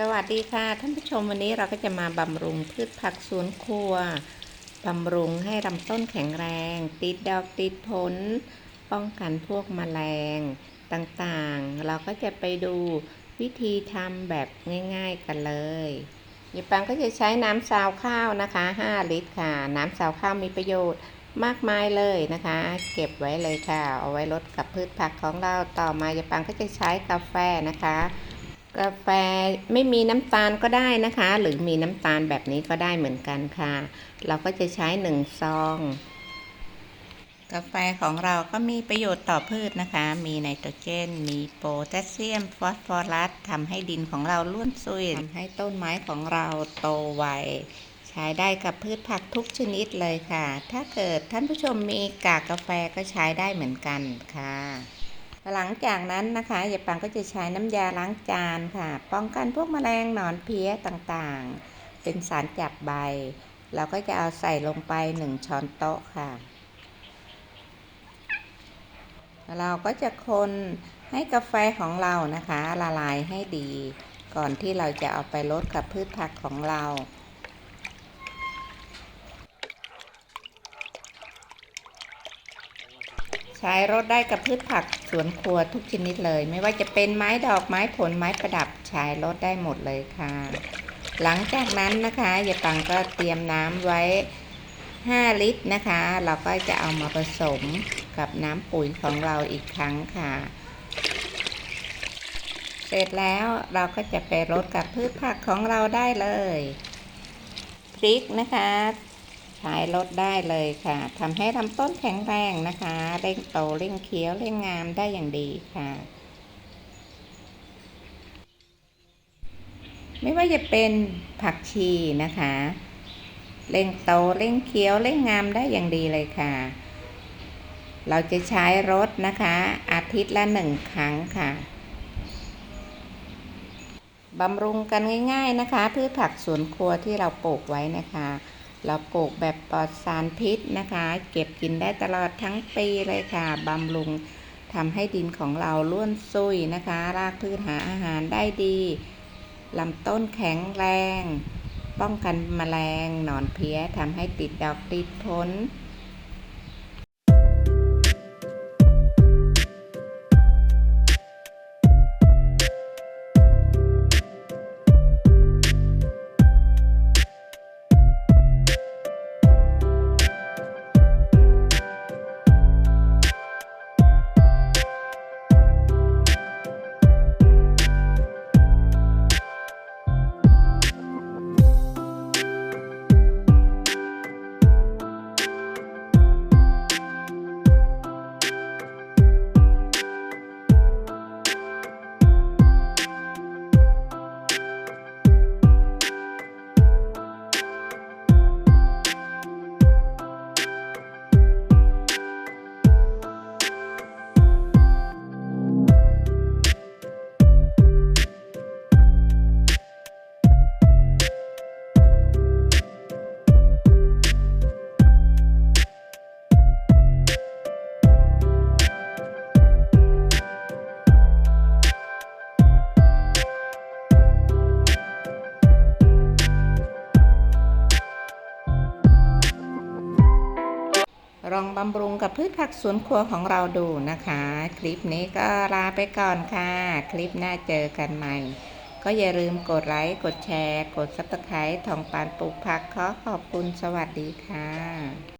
สวัสดีค่ะ ท่านผู้ชมวันนี้เราก็จะมาบำรุงพืชผักสวนครัวบำรุงให้ลำต้นแข็งแรง ติดดอกติดผล ป้องกันพวกแมลงต่างๆ เราก็จะไปดูวิธีทำแบบง่าย ๆกันเลยยาปังก็จะใช้น้ำซาวข้าวนะคะ 5 ลิตรค่ะ น้ำซาวข้าวมีประโยชน์มากมายเลยนะคะ เก็บไว้เลยค่ะ เอาไว้ลดกับพืชผักของเราต่อมายาปังก็จะใช้กาแฟนะคะ กาแฟไม่มีน้ำตาลก็ได้นะคะ หรือมีน้ำตาลแบบนี้ก็ได้เหมือนกันค่ะ เราก็จะใช้หนึ่งซอง กาแฟของเราก็มีประโยชน์ต่อพืชนะคะ มีไนโตรเจน มีโพแทสเซียม ฟอสฟอรัสทำให้ดินของเราล้วนซุยทำให้ต้นไม้ของเราโตไวใช้ได้กับพืชผักทุกชนิดเลยค่ะ ถ้าเกิดท่านผู้ชมมีกากกาแฟก็ใช้ได้เหมือนกันค่ะ หลังจากนั้นนะคะยายปังก็จะใช้น้ำยาล้างจานค่ะ ป้องกันพวกแมลงหนอนเพี้ยต่างๆ เป็นสารจับใบ เราก็จะเอาใส่ลงไปหนึ่งช้อนโต๊ะค่ะ เราก็จะคนให้กาแฟของเรานะคะ ละลายให้ดี ก่อนที่เราจะเอาไปลดกับพืชผักของเรา ใช้รดได้กับพืชผักสวนครัวทุกชนิดเลย ไม่ว่าจะเป็นไม้ดอกไม้ผลไม้ประดับใช้รดได้หมดเลยค่ะ หลังจากนั้นนะคะยายปังก็เตรียมน้ำไว้ 5 ลิตรนะคะ เราก็จะเอามาผสมกับน้ำปุ๋ยของเราอีกครั้งค่ะ เสร็จแล้วเราก็จะไปรดกับพืชผักของเราได้เลยพริกนะคะ ใช้ลดได้เลยค่ะทำให้ลำต้นแข็งแรงนะคะเร่งโตเร่งเขียวเร่งงามได้อย่างดีค่ะ ไม่ว่าจะเป็นผักชีนะคะเร่งโตเร่งเขียวเร่งงามได้อย่างดีเลยค่ะ เราจะใช้รถนะคะ อาทิตย์ละหนึ่งครั้งค่ะบำรุงกันง่าย ๆนะคะ พืชผักสวนครัวที่เราปลูกไว้นะคะ เราปลูกแบบปลอดสารพิษนะคะ เก็บกินได้ตลอดทั้งปีเลยค่ะบำรุงทำให้ดินของเราล้วนซุยนะคะ รากพืชหาอาหารได้ดีลำต้นแข็งแรง ป้องกันแมลงหนอนเพี้ยทำให้ติดดอกติดผล ลองบำรุงกับพืชผักสวนครัวของเราดูนะคะ คลิปนี้ก็ลาไปก่อนค่ะ คลิปหน้าเจอกันใหม่ ก็อย่าลืมกดไลค์กดแชร์ กดซับสไครต์ทองปานปลูกผักขอขอบคุณสวัสดีค่ะ